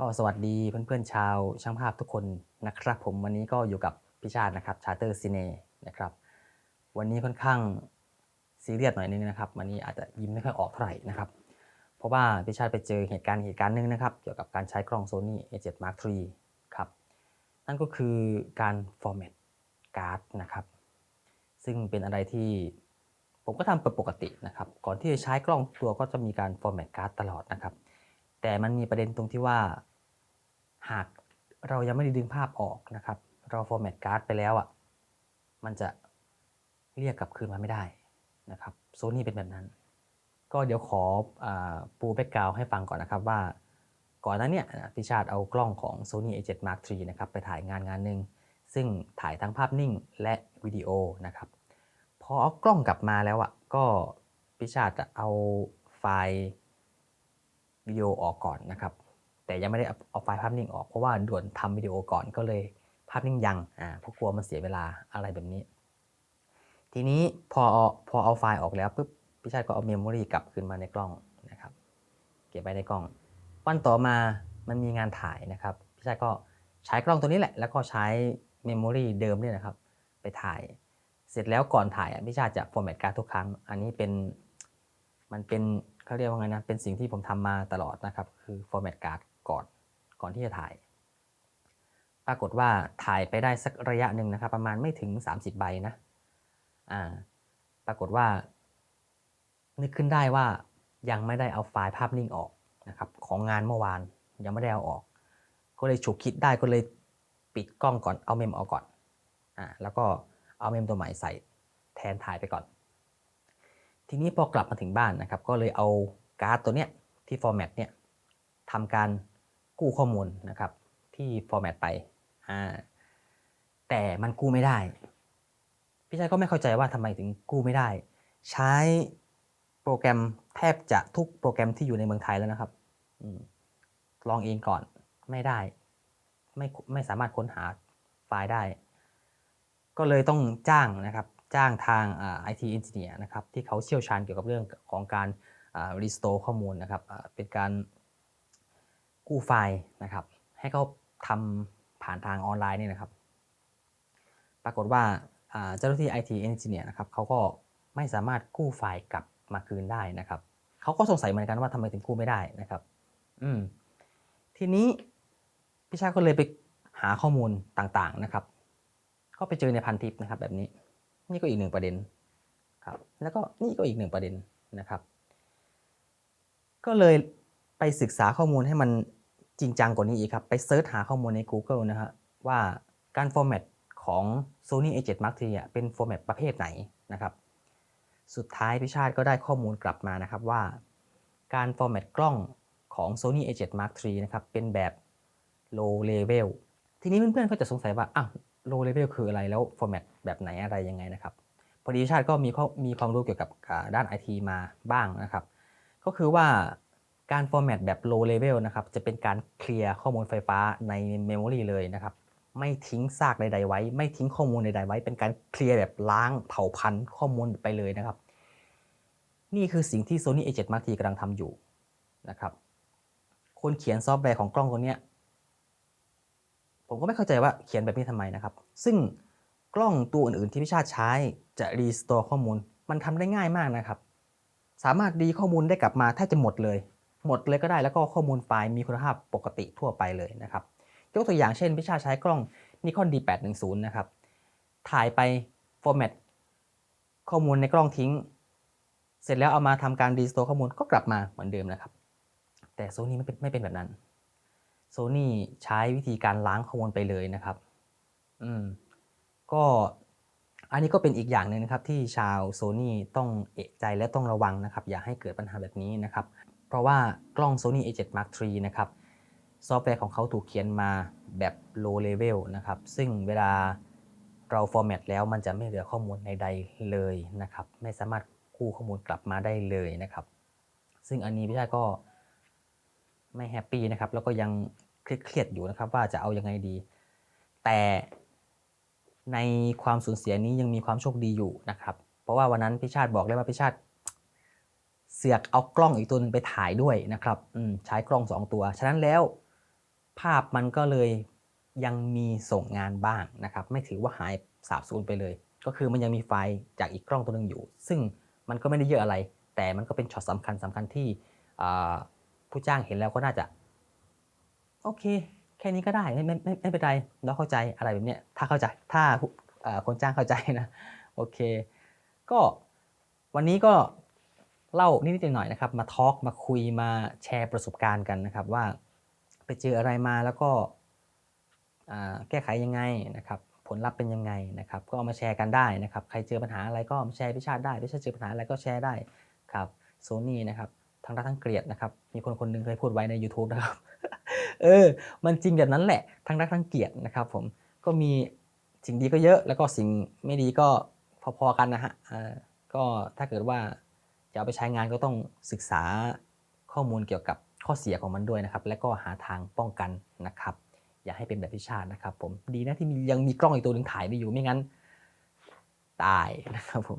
ก็สวัสดีเพื่อนๆชาวช่างภาพทุกคนนะครับ ผมวันนี้ก็อยู่กับพี่ชาตินะครับชาเตอร์ซีเน่นะครับ วันนี้ค่อนข้างซีเรียสหน่อยนึงนะครับ วันนี้อาจจะยิ้มไม่ค่อยออกเท่าไหร่นะครับ เพราะว่าพี่ชาติไปเจอเหตุการณ์เหตุการณ์หนึ่งนะครับ เกี่ยวกับการใช้กล้อง Sony A7 Mark III ครับนั่นก็คือการ format card นะครับ ซึ่งเป็นอะไรที่ผมก็ทำเป็นปกตินะครับ ก่อนที่จะใช้กล้องตัวก็จะมีการ format card ตลอดนะครับ แต่มันมีประเด็นตรงที่ว่า หากเรายังไม่ได้ดึงภาพออกนะครับ เรา format card ไปแล้วอะมันจะเรียกกลับคืนมาไม่ได้นะครับโซนี่เป็นแบบนั้น ก็เดี๋ยวขออปูแบ็กกราวให้ฟังก่อนนะครับว่า ก่อนหน้านี้พิชาติเอากล้องของ Sony A7 Mark III นะครับไปถ่ายงานงานหนึ่งซึ่งถ่ายทั้งภาพนิ่งและวิดีโอนะครับพอเอากล้องกลับมาแล้วอะก็พิชาติเอาไฟล์ วิดีโอออกก่อนนะครับ แต่ยังไม่ได้เอาเอาไฟล์ภาพนิ่งออกเพราะว่าด่วนทำวิดีโอก่อนก็เลยภาพนิ่งยังอ่าเพราะกลัวมันเสียเวลาอะไรแบบนี้ ทีนี้พอเอาพอเอาไฟล์ออกแล้วปุ๊บพี่ชาติก็เอาเมมโมรีกลับคืนมาในกล้องนะครับ เก็บไว้ในกล้อง วันต่อมามันมีงานถ่ายนะครับพี่ชาติก็ใช้กล้องตัวนี้แหละ แล้วก็ใช้เมมโมรีเดิมเนี่ยนะครับ ไปถ่าย เสร็จแล้วก่อนถ่ายอะพี่ชาติจะ format การ์ดทุกครั้ง อันนี้เป็นมันเป็น เขาเรียกว่าไงนะเป็นสิ่งที่ผมทำมาตลอดนะครับ คือ format การ์ดก่อนก่อนที่จะถ่าย ปรากฏว่าถ่ายไปได้สักระยะหนึ่งนะครับ ประมาณไม่ถึง 30 ใบนะอ่าปรากฏว่า นึกขึ้นได้ว่ายังไม่ได้เอาไฟล์ภาพนิ่งออกนะครับของงานเมื่อวานยังไม่ได้เอาออก ก็เลยฉุกคิดได้ก็เลยปิดกล้องก่อนเอาเมมออกก่อนอ่าแล้วก็เอาเมมตัวใหม่ใส่แทนถ่ายไปก่อน ทีนี้พอกลับมาถึงบ้านนะครับ ก็เลยเอาการ์ดตัวเนี้ยที่ฟอร์แมตเนี่ยทำการกู้ข้อมูลนะครับ ที่ฟอร์แมตไปอ่าแต่มันกู้ไม่ได้ พี่ชายก็ไม่เข้าใจว่าทำไมถึงกู้ไม่ได้ ใช้โปรแกรมแทบจะทุกโปรแกรมที่อยู่ในเมืองไทยแล้วนะครับอลองเองก่อนไม่ได้ ไม่ไม่สามารถค้นหาไฟล์ได้ ก็เลยต้องจ้างนะครับ จ้างทางไอทีเอนจิเนียร์นะครับที่เขาเชี่ยวชาญเกี่ยวกับเรื่องของการรีสโตร์ข้อมูลนะครับเป็นการกู้ไฟล์นะครับ ให้เขาทำผ่านทางออนไลน์นี่นะครับ ปรากฏว่าอ่าเจ้าหน้าที่ IT Engineer นะครับเขาก็ไม่สามารถกู้ไฟล์กลับมาคืนได้นะครับเขาก็สงสัยเหมือนกันว่าทำไมถึงกู้ไม่ได้นะครับ อืมทีนี้พี่ชาก็เลยไปหาข้อมูลต่างๆนะครับ ก็ไปเจอในพันทิปนะครับแบบนี้ นี่ก็อีกหนึ่งประเด็นครับแล้วก็นี่ก็อีกหนึ่งประเด็นนะครับ ก็เลยไปศึกษาข้อมูลให้มันจริงจังกว่านี้อีกครับ ไปเซิร์ชหาข้อมูลใน Google นะฮะว่าการฟอร์แมตของ Sony A7 Mark III เป็นฟอร์แมตประเภทไหนนะครับ สุดท้ายพิชาติก็ได้ข้อมูลกลับมานะครับว่า การฟอร์แมตกล้องของ Sony A7 Mark III นะครับเป็นแบบ low level ทีนี้เพื่อนๆก็จะสงสัยว่าอ้าว low level คืออะไรแล้วฟอร์แมตแบบไหนอะไรยังไงนะครับพอดีชาติก็มีข้อมีความรู้เกี่ยวกับด้าน IT มาบ้างนะครับ ก็คือว่าการฟอร์แมตแบบ low level นะครับจะเป็นการเคลียร์ข้อมูลไฟฟ้าในเมมโมรีเลยนะครับไม่ทิ้งซากใดๆไว้ ไม่ทิ้งข้อมูลใดๆไว้ เป็นการเคลียร์แบบล้างเผาพันธุ์ข้อมูลไปเลยนะครับ นี่คือสิ่งที่ Sony A7 Mark III กำลังทำอยู่นะครับคนเขียนซอฟต์แวร์ของกล้องตัวเนี้ย ผมก็ไม่เข้าใจว่าเขียนแบบนี้ทำไมนะครับ ซึ่งกล้องตัวอื่นๆที่พิชาติใช้จะรีสโตร์ข้อมูล มันทำได้ง่ายมากนะครับ สามารถดีข้อมูลได้กลับมาแทบจะหมดเลย หมดเลยก็ได้แล้วก็ข้อมูลไฟล์มีคุณภาพปกติทั่วไปเลยนะครับ ยกตัวอย่างเช่น พิชาใช้กล้อง Nikon D810 นะครับ ถ่ายไปฟอร์แมตข้อมูลในกล้องทิ้ง เสร็จแล้วเอามาทำการรีสโตร์ข้อมูลก็กลับมาเหมือนเดิมนะครับ แต่ Sony ไม่เป็นไม่เป็นแบบนั้น Sony ใช้วิธีการล้างข้อมูลไปเลยนะครับ อืม ก็อันนี้ก็เป็นอีกอย่างหนึ่งนะครับ ที่ชาว Sony ต้องเอะใจและต้องระวังนะครับ อย่าให้เกิดปัญหาแบบนี้นะครับ เพราะว่ากล้อง Sony A7 Mark III นะครับ ซอฟต์แวร์ของเขาถูกเขียนมาแบบ low level นะครับ ซึ่งเวลาเราฟอร์แมตแล้วมันจะไม่เหลือข้อมูลใดๆเลยนะครับ ไม่สามารถกู้ข้อมูลกลับมาได้เลยนะครับ ซึ่งอันนี้พี่ชายก็ไม่แฮปปี้นะครับ แล้วก็ยัง เครียดอยู่นะครับ ว่าจะเอายังไงดี แต่ในความสูญเสียนี้ยังมีความโชคดีอยู่นะครับ เพราะว่าวันนั้นพี่ชาติบอกเลยว่าพี่ชาติ เสือกเอากล้องอีกตัวหนึงไปถ่ายด้วยนะครับอืใช้กล้อง2ตัว ฉะนั้นแล้วภาพมันก็เลยยังมีส่งงานบ้างนะครับ ไม่ถือว่าหายสาบสูญไปเลย ก็คือมันยังมีไฟล์จากอีกกล้องตัวหนึงอยู่ ซึ่งมันก็ไม่ได้เยอะอะไร แต่มันก็เป็นช็อตสำคัญสำคัญที่ผู้จ้างเห็นแล้วก็น่าจะ โอเค แค่นี้ก็ได้ไม่ไม่ไม่ไม่เป็นไรเราเข้าใจอะไรแบบเนี้ยถ้าเข้าใจถ้าคนจ้างเข้าใจนะโอเค ก็วันนี้ก็เล่านิดๆหน่อยนะครับ มาทอล์กมาคุยมาแชร์ประสบการณ์กันนะครับ ว่าไปเจออะไรมาแล้วก็แก้ไขยังไงนะครับผลลัพธ์เป็นยังไงนะครับ ก็เอามาแชร์กันได้นะครับ ใครเจอปัญหาอะไรก็มาแชร์พิชาติได้พิชาติเจอปัญหาอะไรก็แชร์ได้ครับโซนี่นะครับ ทั้งรักทั้งเกลียดนะครับ มีคนคนหนึงเคยพูดไว้ใน YouTube นะครับ เออ มันจริงแบบนั้นแหละ ทั้งรักทั้งเกลียดนะครับ ผม ก็มีสิ่งดีก็เยอะ แล้วก็สิ่งไม่ดีก็พอๆกันนะฮะก็ถ้าเกิดว่าจะเอาไปใช้งานก็ต้องศึกษาข้อมูลเกี่ยวกับข้อเสียของมันด้วยนะครับ และก็หาทางป้องกันนะครับ อย่าให้เป็นแบบพิชาตินะครับ ผม ดีนะที่ยังมีกล้องอีกตัวหนึ่งถ่ายไว้อยู่ ไม่งั้น ตายนะครับผม